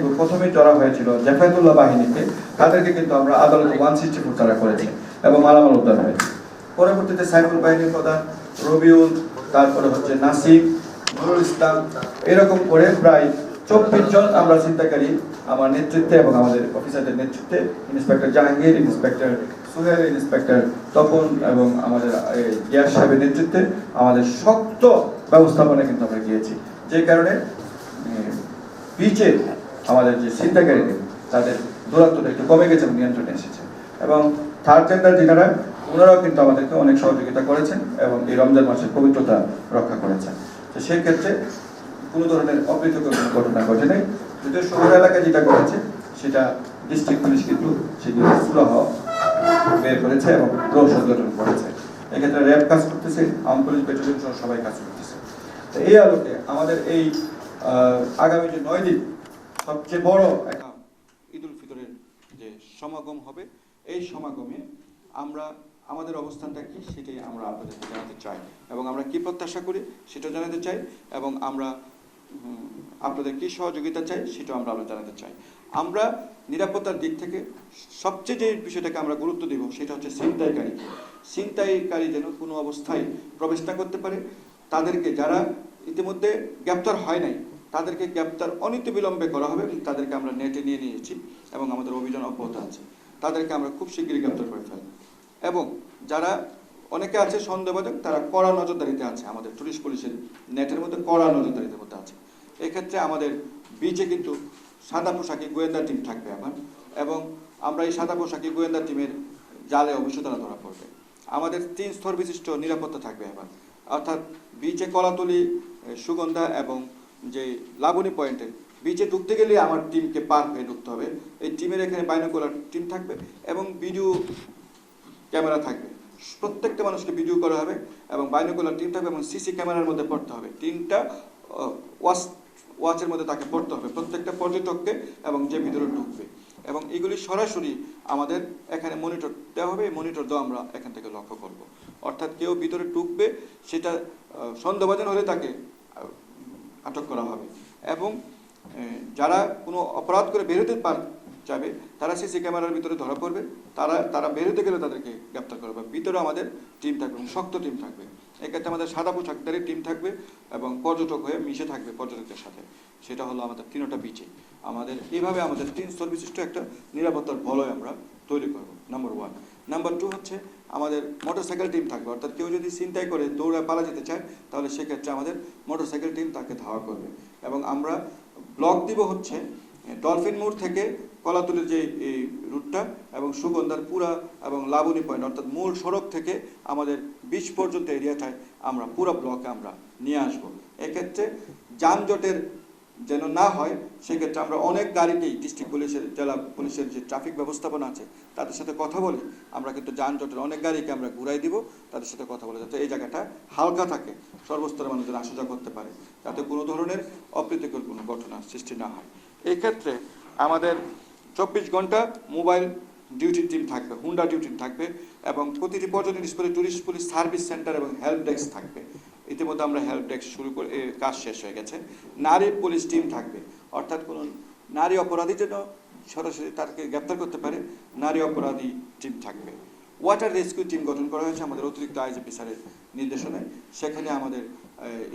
Group প্রথমেই হয়েছিল তাদেরকে কিন্তু আমরা আদালতে ওয়ান সিক্সটি ফোর তারা করেছি এবং মালামাল উদ্ধার হয়েছে। পরবর্তীতে সাইফুল বাহিনীর প্রধান রবিউল, তারপরে হচ্ছে নুরুল ইসলাম, এরকম করে প্রায় চব্বিশ জন আমরা চিন্তাকারী আমার নেতৃত্বে এবং আমাদের অফিসারদের নেতৃত্বে, inspector Jahangir, inspector Suhel, inspector Tapan এবং আমাদের গিয়াস সাহেবের নেতৃত্বে আমাদের শক্ত ব্যবস্থাপনা কিন্তু আমরা গিয়েছি। যে কারণে বিচে আমাদের যে চিন্তাকারীদের তাদের দূরত্বটা একটু কমে গেছে নিয়ন্ত্রণে এসেছে। এবং থার্ড জেন্ডার যেনারা, ওনারাও কিন্তু আমাদেরকে অনেক সহযোগিতা করেছেন এবং এই রমজান মাসের পবিত্রতা রক্ষা করেছেন। তো সেই ক্ষেত্রে কোনো ধরনের অপ্রীতিকর কোনো ঘটনা ঘটে নাই। যদিও শহর এলাকায় যেটা করেছে সেটা ডিস্ট্রিক্ট পুলিশ কিন্তু সেগুলো সুরাহ বের করেছে এবং রৌষধ গঠন করেছে। এক্ষেত্রে র্যাব কাজ করতেছে আম পুলিশ ব্যাটালিয়ন সহ সবাই কাজ করতেছে। তো এই আলোকে আমাদের এই আগামী যে নয় দিন, সবচেয়ে বড় একটা ঈদ উল ফিতরের যে সমাগম হবে, এই সমাগমে আমরা, আমাদের অবস্থানটা কি সেটাই আমরা আপনাদেরকে জানাতে চাই এবং আমরা কি প্রত্যাশা করি সেটা জানাতে চাই এবং আমরা আপনাদের কি সহযোগিতা চাই সেটাও আমরা আমরা জানাতে চাই। আমরা নিরাপত্তার দিক থেকে সবচেয়ে যে বিষয়টাকে আমরা গুরুত্ব দেব সেটা হচ্ছে ছিনতাইকারী ছিনতাইকারী যেন কোনো অবস্থায় প্রবেশ না করতে পারে, তাদেরকে যারা ইতিমধ্যে গ্রেপ্তার হয় নাই। তাদেরকে গ্রেপ্তার অনীতিবিলম্বে করা হবে। এবং তাদেরকে আমরা নেটে নিয়ে নিয়েছি এবং আমাদের অভিযান অব্যাহত আছে। তাদেরকে আমরা খুব শীঘ্রই গ্রেপ্তার করে ফেলব। এবং যারা অনেকে আছে সন্দেহভাজন তারা কড়া নজরদারিতে আছে। আমাদের টুরিস্ট পুলিশের নেটের মধ্যে কড়া নজরদারিতে মধ্যে আছে। এক্ষেত্রে আমাদের বিচে কিন্তু সাদা পোশাকি গোয়েন্দা টিম থাকবে আমার। এবং আমরা এই সাদা পোশাকি গোয়েন্দা টিমের জালে অবশ্যই তারা ধরা পড়বে। আমাদের তিন স্তর বিশিষ্ট নিরাপত্তা থাকবে এবার অর্থাৎ বিচে কলাতলি সুগন্ধা এবং যে লাবণী পয়েন্টে বিচে ঢুকতে গেলে আমার টিমকে পার হয়ে ঢুকতে হবে। এই টিমের এখানে বাইনোকুলার টিম থাকবে এবং ভিডিও ক্যামেরা থাকবে। প্রত্যেকটা মানুষকে ভিডিও করা হবে এবং বাইনোকুলার টিম থাকবে এবং সিসি ক্যামেরার মধ্যে পড়তে হবে। তিনটা ওয়াচ ওয়াচের মধ্যে তাকে পড়তে হবে। প্রত্যেকটা পর্যটককে এবং যে ভিতরে ঢুকবে। এবং এগুলি সরাসরি আমাদের এখানে মনিটর দেওয়া হবে। মনিটর দেওয়া আমরা এখান থেকে লক্ষ্য করব। অর্থাৎ কেউ ভিতরে ঢুকবে, সেটা সন্দেহভাজন হলে তাকে আটক করা হবে। এবং যারা কোনো অপরাধ করে বেরোতে পার, যাবে, তারা সিসি ক্যামেরার ভিতরে ধরা পড়বে। তারা তারা বেরোতে গেলে তাদেরকে গ্রেপ্তার করবে ভিতরে আমাদের টিম থাকবে শক্ত টিম থাকবে। এক্ষেত্রে আমাদের সাদা পোশাকদারি টিম থাকবে এবং পর্যটক হয়ে মিশে থাকবে পর্যটকদের সাথে। সেটা হলো আমাদের তিনটা বিচে। আমাদের এইভাবে আমাদের তিন স্তর বিশিষ্ট একটা নিরাপত্তার বলয় আমরা তৈরি করব নাম্বার ওয়ান নাম্বার টু হচ্ছে আমাদের মোটরসাইকেল টিম থাকবে। অর্থাৎ কেউ যদি চিন্তাই করে, দৌড়ে পালা যেতে চায়, তাহলে সেক্ষেত্রে আমাদের মোটরসাইকেল টিম তাকে ধাওয়া করবে। এবং আমরা ব্লক দিব হচ্ছে ডলফিন মোড় থেকে কলাতুলির যে এই রুটটা এবং সুগন্ধার পুরা এবং লাবণী পয়েন্ট, অর্থাৎ মূল সড়ক থেকে আমাদের বিচ পর্যন্ত এরিয়াটায় আমরা, পুরো ব্লকে আমরা নিয়ে আসব। এক্ষেত্রে যানজটের যেন না হয়, সেক্ষেত্রে আমরা অনেক গাড়িকেই ডিস্ট্রিক্ট পুলিশের জেলা পুলিশের যে ট্রাফিক ব্যবস্থাপনা আছে, তাদের সাথে কথা বলে আমরা কিন্তু যানজটের অনেক গাড়িকে আমরা ঘুরাই দিব, তাদের সাথে কথা বলে যাতে এই জায়গাটা হালকা থাকে, সর্বস্তরের মানুষ যেন আসা করতে পারে, যাতে কোনো ধরনের অপ্রীতিকর কোনো ঘটনা সৃষ্টি না হয়। এই ক্ষেত্রে আমাদের চব্বিশ ঘণ্টা মোবাইল ডিউটি টিম থাকবে হুন্ডা ডিউটি থাকবে এবং প্রতিটি পর্যটন স্পটে টুরিস্ট পুলিশ সার্ভিস সেন্টার এবং হেল্প ডেস্ক থাকবে। ইতিমধ্যে আমরা হেল্প ডেস্ক শুরু করে কাজ শেষ হয়ে গেছে। নারী পুলিশ টিম থাকবে। অর্থাৎ কোনো নারী অপরাধী যেন সরাসরি তাকে গ্রেপ্তার করতে পারে, নারী অপরাধী টিম থাকবে। ওয়াটার রেস্কিউ টিম গঠন করা হয়েছে আমাদের অতিরিক্ত আইজিপি স্যারের নির্দেশনায়। সেখানে আমাদের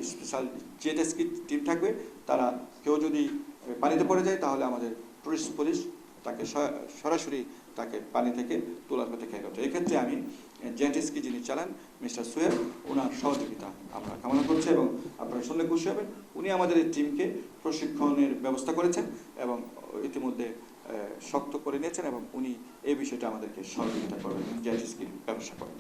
স্পেশাল জেডেস্কি টিম থাকবে। তারা কেউ যদি পানিতে পড়ে যায়, তাহলে আমাদের টুরিস্ট পুলিশ তাকে সরাসরি তাকে পানি থেকে, তোলার পথে খেয়ে গেছে এক্ষেত্রে আমি জেটিস্কি যিনি চালান, মিস্টার সোহেল ওনার সহযোগিতা আমরা কামনা করছি এবং আপনারা শুনলে খুশি হবেন। উনি আমাদের এই টিমকে প্রশিক্ষণের ব্যবস্থা করেছেন এবং ইতিমধ্যে শক্ত করে নিয়েছেন এবং উনি এই বিষয়টা আমাদেরকে সহযোগিতা করবেন জেটিস্কির ব্যবসা করেন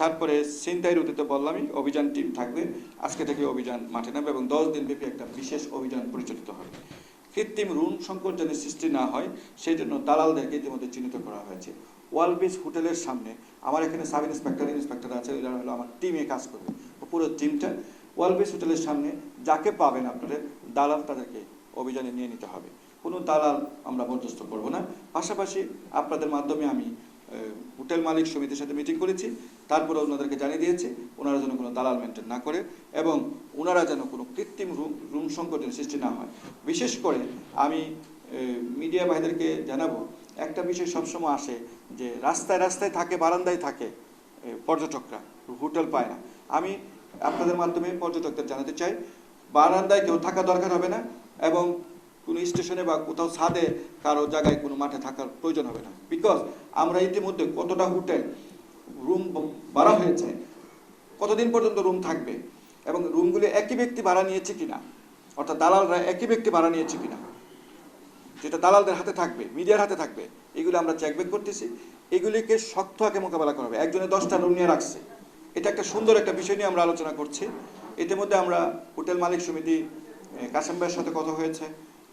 তারপরে ছিনতাই রুটিতে বললামই, অভিযান টিম থাকবে। আজকে থেকে অভিযান মাঠে নামবে এবং দশ দিন ব্যাপী একটা বিশেষ অভিযান পরিচালিত হবে। কৃত্রিম ঋণ সংকট যেন সৃষ্টি না হয় সেই জন্য দালালদেরকে ইতিমধ্যে চিহ্নিত করা হয়েছে। ওয়াল বিচ হোটেলের সামনে আমার এখানে সাব ইন্সপেক্টর ইন্সপেক্টর আছে এরা হলো আমার টিমে কাজ করবে। পুরো টিমটা ওয়াল বিচ হোটেলের সামনে যাকে পাবেন আপনাদের, দালাল তাদেরকে অভিযানে নিয়ে নিতে হবে। কোনো দালাল আমরা বরদস্ত করব না। পাশাপাশি আপনাদের মাধ্যমে আমি হোটেল মালিক সমিতির সাথে মিটিং করেছি। তারপরে ওনাদেরকে জানিয়ে দিয়েছি, ওনারা যেন কোনো দালাল মেনটেন না করে এবং ওনারা যেন কোনো কৃত্রিম রুম রুম সংকটের সৃষ্টি না হয়। বিশেষ করে আমি মিডিয়া ভাইদেরকে জানাব, একটা বিষয় সবসময় আসে যে রাস্তায় রাস্তায় থাকে, বারান্দায় থাকে পর্যটকরা, হোটেল পায় না। আমি আপনাদের মাধ্যমে পর্যটকদের জানাতে চাই, বারান্দায় কেউ থাকা দরকার হবে না এবং কোনো স্টেশনে বা কোথাও ছাদে কারও জায়গায় কোনো মাঠে থাকার প্রয়োজন হবে না। বিকজ আমরা ইতিমধ্যে কতটা হোটেল রুম ভাড়া হয়েছে কতদিন পর্যন্ত রুম থাকবে? এবং রুমগুলি একই ব্যক্তি ভাড়া নিয়েছে কিনা? অর্থাৎ দালালরা একই ব্যক্তি ভাড়া নিয়েছে কিনা? যেটা দালালদের হাতে থাকবে মিডিয়ার হাতে থাকবে এগুলো আমরা চেকব্যাক করতেছি। এগুলিকে শক্ত হাতে মোকাবেলা করা হবে। একজনে দশটা রুম নিয়ে রাখছে। এটা একটা সুন্দর একটা বিষয় নিয়ে আমরা আলোচনা করছি। ইতিমধ্যে আমরা হোটেল মালিক সমিতি এ, কাশেম ভাইয়ের সাথে কথা হয়েছে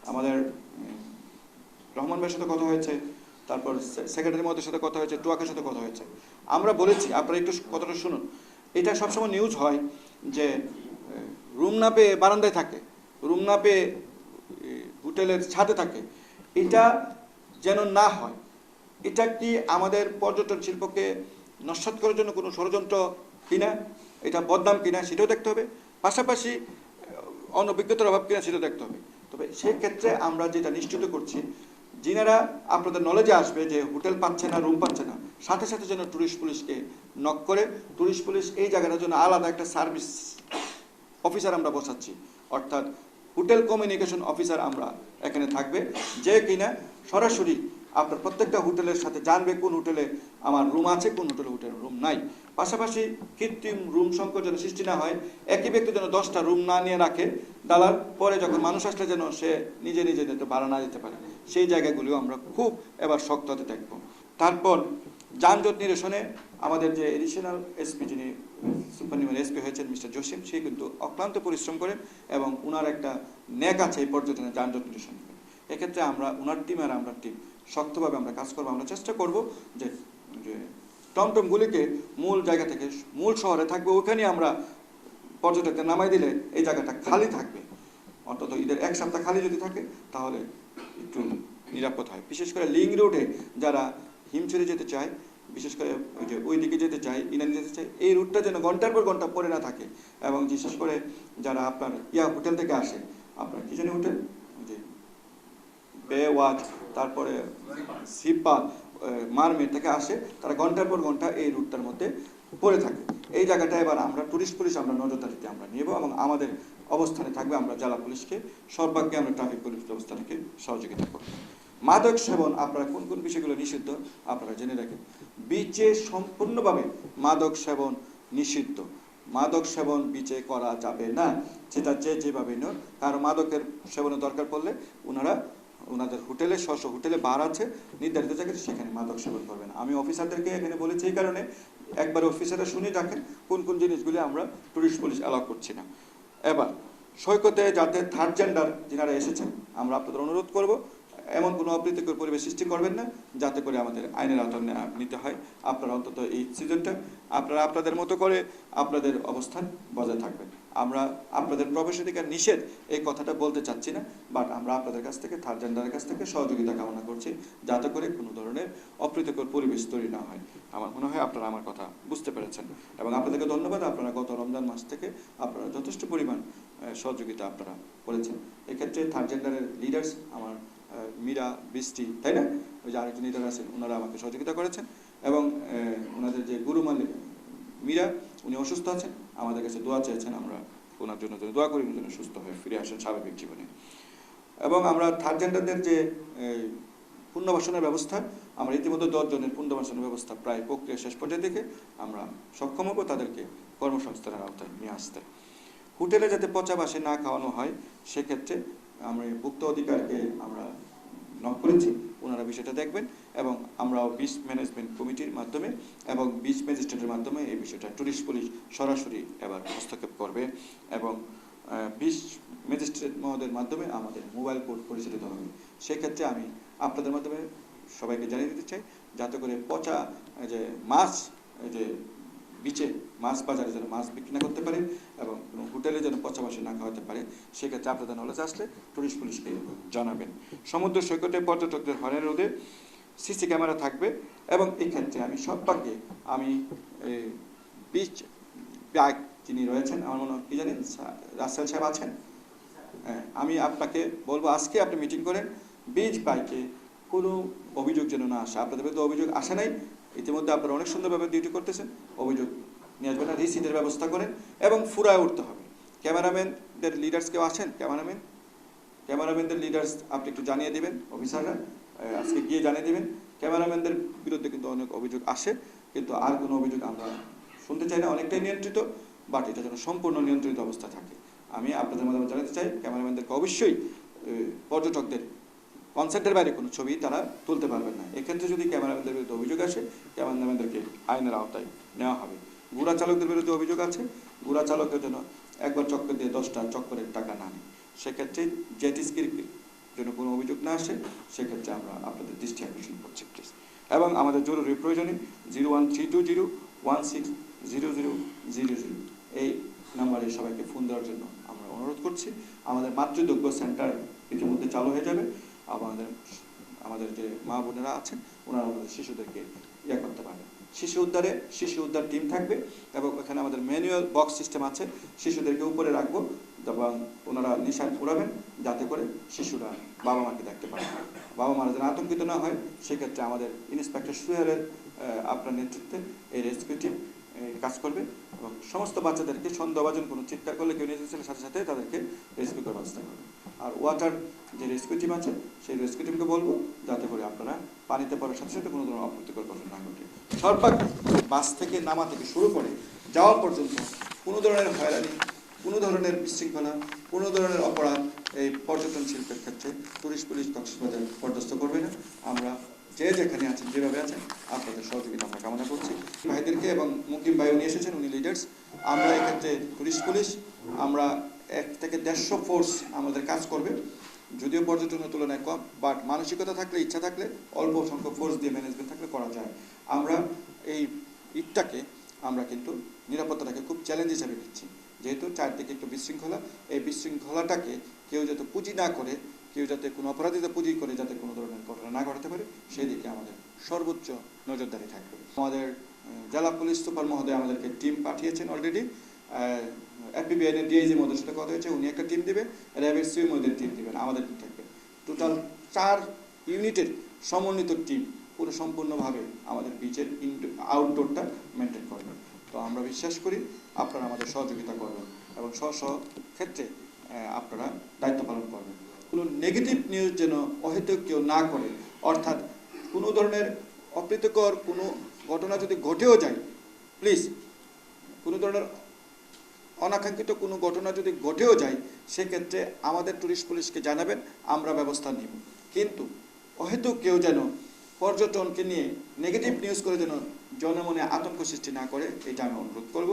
আমাদের রহমান ভাইয়ের সাথে কথা হয়েছে তারপর সেক্রেটারি মহোদয়ের সাথে কথা হয়েছে টুয়াকের সাথে কথা হয়েছে। আমরা বলেছি, আপনারা একটু কথাটা শুনুন। এটা সবসময় নিউজ হয় যে রুম না পেয়ে বারান্দায় থাকে রুম না পেয়ে হোটেলের ছাদে থাকে। এটা যেন না হয়, এটা কি আমাদের পর্যটন শিল্পকে নস্বাত করার জন্য কোনো ষড়যন্ত্র কিনা, এটা বদনাম কিনা সেটাও দেখতে হবে। পাশাপাশি অনভিজ্ঞতার অভাব কিনা সেটাও দেখতে হবে। তবে সেক্ষেত্রে আমরা যেটা নিশ্চিত করছি, যিনারা আপনাদের নলেজে আসবে যে হোটেল পাচ্ছে না রুম পাচ্ছে না সাথে সাথে যেন টুরিস্ট পুলিশকে নক করে টুরিস্ট পুলিশ এই জায়গাটার জন্য আলাদা একটা সার্ভিস অফিসার আমরা বসাচ্ছি। অর্থাৎ হোটেল কমিউনিকেশন অফিসার আমরা এখানে থাকবে, যে কিনা সরাসরি আপনার প্রত্যেকটা হোটেলের সাথে জানবে কোন হোটেলে আমার রুম আছে, কোন হোটেলে হোটেলের রুম নাই। পাশাপাশি কৃত্রিম রুম সংকট যেন সৃষ্টি না হয়, একই ব্যক্তি যেন দশটা রুম না নিয়ে রাখে, দালাল, পরে যখন মানুষ আসলে যেন সে নিজে নিজে যেতে ভাড়া না দিতে পারে, সেই জায়গাগুলিও আমরা খুব এবার শক্ত হতে দেখব। তারপর যানজট নিরসনে আমাদের যে এডিশনাল এসপি যিনি সুপারনিমের এসপি হয়েছেন, মিস্টার জসিম, সে কিন্তু অক্লান্ত পরিশ্রম করেন এবং উনার একটা ন্যাক আছে এই পর্যটনে যানজট নিরসন। এক্ষেত্রে আমরা, উনার টিম আর আমরা টিম শক্তভাবে আমরা কাজ করব, আমরা চেষ্টা করব যে টমটমগুলিকে মূল জায়গা থেকে, মূল শহরে থাকবে ওখানে আমরা পর্যটকদের নামাই দিলে এই জায়গাটা খালি থাকবে অন্তত ঈদের এক সপ্তাহ খালি যদি থাকে, তাহলে একটু নিরাপদ হয় বিশেষ করে লিং রোডে যারা হিমছড়ি যেতে চায়, বিশেষ করে ওই যে ওই দিকে যেতে চায় ইনানি যেতে চায়, এই রুটটা যেন ঘণ্টার পর ঘণ্টা পড়ে না থাকে এবং বিশেষ করে যারা আপনার ইয়া হোটেল থেকে আসে, আপনার কি জানি হোটেল? যে বে ওয়াচ তারপরে সিপা মারমে থেকে আসে, তারা ঘণ্টার পর ঘণ্টা এই রুটটার মধ্যে পড়ে থাকে। এই জায়গাটা এবার আমরা টুরিস্ট পুলিশ আমরা নজরদারিতে আমরা নেব এবং আমাদের অবস্থানে থাকবে আমরা জেলা পুলিশকে সর্বাগ্যে আমরা ট্রাফিক পুলিশ ব্যবস্থা থেকে সহযোগিতা করব। মাদক সেবন আপনারা কোন কোন বিষয়গুলো নিষিদ্ধ আপনারা জেনে রাখেন। বিচে সম্পূর্ণভাবে মাদক সেবন নিষিদ্ধ। মাদক সেবন বিচে করা যাবে না। সেটা যে যেভাবে নোক কারও মাদকের সেবনের দরকার পড়লে ওনারা ওনাদের হোটেলে স্ব স্ব হোটেলে বার আছে, নির্ধারিত জায়গায় সেখানে মাদক সেবন করবেন। আমি অফিসারদেরকে এখানে বলেছি এই কারণে, একবার অফিসাররা শুনে রাখেন কোন কোন জিনিসগুলি আমরা টুরিস্ট পুলিশ অ্যালাউ করছি না। এবার, সৈকতে যাতে থার্ড জেন্ডার যিনারা এসেছেন, আমরা আপনাদের অনুরোধ করব এমন কোনো অপ্রীতিকর পরিবেশ সৃষ্টি করবেন না, যাতে করে আমাদের আইনের আওতায় নিতে হয়। আপনারা অন্তত এই সিজনটা আপনারা আপনাদের মতো করে আপনাদের অবস্থান বজায় থাকবেন। আমরা আপনাদের প্রবেশাধিকার নিষেধ, এই কথাটা বলতে চাচ্ছি না বাট আমরা আপনাদের কাছ থেকে থার্ড জেন্ডারের কাছ থেকে সহযোগিতা কামনা করছি, যাতে করে কোনো ধরনের অপ্রীতিকর পরিবেশ তৈরি না হয়। আমার মনে হয় আপনারা আমার কথা বুঝতে পেরেছেন, এবং আপনাদেরকে ধন্যবাদ, আপনারা গত রমজান মাস থেকে আপনারা যথেষ্ট পরিমাণ সহযোগিতা আপনারা করেছেন। এক্ষেত্রে থার্ড জেন্ডারের লিডার্স আমার মীরা বৃষ্টি তাই না? ওই যে আরেকজন লিডার আছেন ওনারা আমাকে সহযোগিতা করেছেন এবং ওনাদের যে গুরু মালিক মীরা উনি অসুস্থ আছেন। আমাদের কাছে দোয়া চেয়েছেন আমরা ওনার জন্য দোয়া করি যেন সুস্থ হয়ে ফিরে আসেন স্বাভাবিক জীবনে। এবং আমরা থার্ড জেন্ডারদের যে এই, পুনর্বাসনের ব্যবস্থা আমরা ইতিমধ্যে দশ জনের পুনর্বাসনের ব্যবস্থা প্রায় প্রক্রিয়া শেষ পর্যায়ে দেখে আমরা সক্ষম হব তাদেরকে কর্মসংস্থানের আওতায় নিয়ে আসতে। হোটেলে যাতে পচা বাসে না খাওয়ানো হয় সেক্ষেত্রে আমরা ভুক্ত অধিকারকে আমরা নক করেছি, ওনারা বিষয়টা দেখবেন এবং আমরাও বিচ ম্যানেজমেন্ট কমিটির মাধ্যমে এবং বিচ ম্যাজিস্ট্রেটের মাধ্যমে এই বিষয়টা টুরিস্ট পুলিশ সরাসরি এবার হস্তক্ষেপ করবে এবং বিশ ম্যাজিস্ট্রেট মহোদয়ের মাধ্যমে আমাদের মোবাইল কোর্ট পরিচালিত হবে। সেক্ষেত্রে আমি আপনাদের মাধ্যমে সবাইকে জানিয়ে দিতে চাই, যাতে করে পচা যে, মাছ যে বিচে মাছ বাজারে যেন মাছ বিক্রি না করতে পারে এবং কোনো হোটেলে যেন পচা মাছ না খাওয়াতে পারে সেক্ষেত্রে আপনাদের নলেজ আসলে টুরিস্ট পুলিশকে জানাবেন। সমুদ্র সৈকতে পর্যটকদের হরের রোধে সিসি ক্যামেরা থাকবে এবং এই ক্ষেত্রে আমি সবটাকে আমি বিচ ব্যাগ যিনি রয়েছেন আমার মনে হয় কি জানেন রাসেল সাহেব আছেন? হ্যাঁ, আমি আপনাকে বলব আজকে আপনি মিটিং করেন বীজ বাইকে কোনো অভিযোগ যেন না আসে। আপনাদের বিরুদ্ধে অভিযোগ আসে নাই ইতিমধ্যে আপনারা অনেক সুন্দরভাবে ডিউটি করতেছেন, অভিযোগ নিয়ে আসবেন না রিসিটের ব্যবস্থা করেন এবং ফুরায় উঠতে হবে। ক্যামেরাম্যানদের লিডার্স কেউ আছেন? ক্যামেরাম্যান ক্যামেরাম্যানদের লিডার্স আপনি একটু জানিয়ে দেবেন অফিসাররা আজকে গিয়ে জানিয়ে দেবেন। ক্যামেরাম্যানদের বিরুদ্ধে কিন্তু অনেক অভিযোগ আসে, কিন্তু আর কোনো অভিযোগ আমরা শুনতে চাই না। অনেকটাই নিয়ন্ত্রিত বাট এটা যেন সম্পূর্ণ নিয়ন্ত্রিত অবস্থা থাকে। আমি আপনাদের মাধ্যমে জানাতে চাই ক্যামেরাম্যানদেরকে অবশ্যই পর্যটকদের কনসেন্টের বাইরে কোনো ছবি তারা তুলতে পারবেন না। এক্ষেত্রে যদি ক্যামেরাম্যানদের বিরুদ্ধে অভিযোগ আসে ক্যামেরাম্যানদেরকে আইনের আওতায় নেওয়া হবে। গুড়া চালকদের বিরুদ্ধে অভিযোগ আছে। গুড়া চালকের জন্য একবার চক্কর দিয়ে দশটা চক্করের টাকা না নেয় সেক্ষেত্রে জেটিস্কির জন্য কোনো অভিযোগ না আসে। সেক্ষেত্রে আমরা আপনাদের দৃষ্টি আকর্ষণ করছি প্লিজ এবং আমাদের জরুরি প্রয়োজনে zero one three two zero one six zero zero zero zero এই নাম্বারে সবাইকে ফোন দেওয়ার জন্য আমরা অনুরোধ করছি। আমাদের মাতৃদুগ্ধ সেন্টার ইতিমধ্যে চালু হয়ে যাবে। আমাদের আমাদের যে মা বোনেরা আছেন, ওনারা আমাদের শিশুদেরকে ইয়ে করতে পারবেন শিশু উদ্ধারে, শিশু উদ্ধার টিম থাকবে এবং ওখানে আমাদের ম্যানুয়াল বক্স সিস্টেম আছে, শিশুদেরকে উপরে রাখব এবং ওনারা নিশান উড়াবেন যাতে করে শিশুরা বাবা মাকে দেখতে পারে। বাবা মারা যেন আতঙ্কিত না হয়, সেক্ষেত্রে আমাদের ইন্সপেক্টর সুহেলের আপনার নেতৃত্বে এই রেস্কিউ টিম কাজ করবে। এবং সমস্ত বাচ্চাদেরকে সন্দেহভাজন কোনো চিৎকার করলে কেউ নিজের সাথে সাথে তাদেরকে রেস্কিউ করার ব্যবস্থা করবে। আর ওয়াটার যে রেস্কিউ টিম আছে, সেই রেস্কিউ টিমকে বলব যাতে করে আপনারা পানিতে পড়ার সাথে সাথে কোনো ধরনের অপ্রীতিকর ঘটনা না ঘটে। সর্বাগ্রে বাস থেকে নামা থেকে শুরু করে যাওয়া পর্যন্ত কোনো ধরনের হয়রানি, কোনো ধরনের বিশৃঙ্খলা, কোনো ধরনের অপরাধ এই পর্যটন শিল্পের ক্ষেত্রে টুরিস্ট পুলিশ কক্সবাজার পর্যস্ত করবে না। আমরা যে যেখানে আছেন, যেভাবে আছেন, আপনাদের সহযোগিতা আমরা কামনা করছি। ভাইদেরকে এবং মুকিম ভাইও নিয়ে এসেছেন, উনি লিডার্স আমরা এক্ষেত্রে টুরিস্ট পুলিশ আমরা এক থেকে দেড়শো ফোর্স আমাদের কাজ করবে। যদিও পর্যটনের তুলনায় কম বাট মানসিকতা থাকলে, ইচ্ছা থাকলে, অল্প সংখ্যক ফোর্স দিয়ে ম্যানেজমেন্ট থাকলে করা যায়। আমরা এই ঈদটাকে আমরা কিন্তু নিরাপত্তাটাকে খুব চ্যালেঞ্জ হিসাবে নিচ্ছি। যেহেতু চারদিকে একটু বিশৃঙ্খলা, এই বিশৃঙ্খলাটাকে কেউ যাতে পুঁজি না করে কেউ যাতে কোনো অপরাধীতে পুঁজি করে, যাতে কোনো ধরনের ঘটনা না ঘটাতে পারে সেই দিকে আমাদের সর্বোচ্চ নজরদারি থাকবে। আমাদের জেলা পুলিশ সুপার মহোদয় আমাদেরকে টিম পাঠিয়েছেন অলরেডি এফবিআইনের ডিআইজি মহোদয়ের সাথে কথা হয়েছে, উনি একটা টিম দেবে, র্যাবের সিও মহোদয়ের টিম দেবেন আমাদের টিম থাকবে। টোটাল চার ইউনিটের সমন্বিত টিম পুরো সম্পূর্ণভাবে আমাদের বিচের আউটডোরটা মেনটেন করবে। তো আমরা বিশ্বাস করি আপনারা আমাদের সহযোগিতা করবেন এবং স্ব স্ব ক্ষেত্রে আপনারা দায়িত্ব পালন করবেন। কোনো নেগেটিভ নিউজ যেন অহেতুক কেউ না করে। অর্থাৎ কোনো ধরনের অপ্রীতিকর কোনো ঘটনা যদি ঘটেও যায় প্লিজ কোনো ধরনের অনাকাঙ্ক্ষিত কোনো ঘটনা যদি ঘটেও যায়, সেক্ষেত্রে আমাদের টুরিস্ট পুলিশকে জানাবেন, আমরা ব্যবস্থা নিব। কিন্তু অহেতুক কেউ যেন পর্যটনকে নিয়ে নেগেটিভ নিউজ করে যেন জনমনে আতঙ্ক সৃষ্টি না করে, এটা আমি অনুরোধ করব।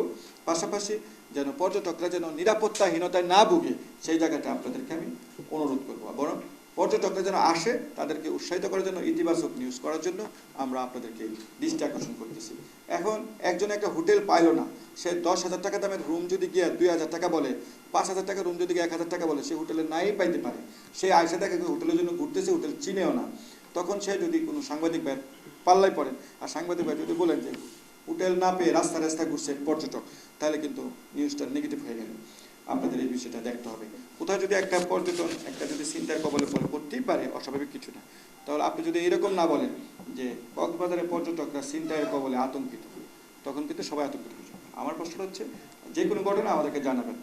পাশাপাশি যেন পর্যটকরা যেন নিরাপত্তাহীনতায় না ভুগে, সেই জায়গাটা আপনাদেরকে আমি অনুরোধ করব। বরং পর্যটকরা যেন আসে, তাদেরকে উৎসাহিত করার জন্য, ইতিবাচক নিউজ করার জন্য আমরা আপনাদেরকে দৃষ্টি আকর্ষণ করতেছি। এখন একজন একটা হোটেল পাইলো না, সে দশ হাজার টাকা দামের রুম যদি গিয়ে দুই হাজার টাকা বলে, পাঁচ হাজার টাকা রুম যদি গিয়ে এক হাজার টাকা বলে, সে হোটেলে নাই পাইতে পারে। সে আয়সা দেখে, হোটেলের জন্য ঘুরতেছে, হোটেল চিনেও না। তখন সে যদি কোনো সাংবাদিক পাল্লায় পড়েন। আর সাংবাদিক ভাই যদি বলেন যে হোটেল না পেয়ে রাস্তা রাস্তা ঘুরছে পর্যটক, তাহলে কিন্তু নিউজটা নেগেটিভ হয়ে গেল। আপনাদের এই বিষয়টা দেখতে হবে। কোথাও যদি একটা পর্যটন, একটা যদি চিন্তার কবলে পড়ে করতেই পারে, অস্বাভাবিক কিছু না। তাহলে আপনি যদি এরকম না বলেন যে কক্সবাজারের পর্যটকরা চিন্তায়ের কবলে আতঙ্কিত, তখন কিন্তু সবাই আতঙ্কিত হয়ে যাবে। আমার প্রশ্ন হচ্ছে, যে কোনো ঘটনা আমাদেরকে জানাবেন।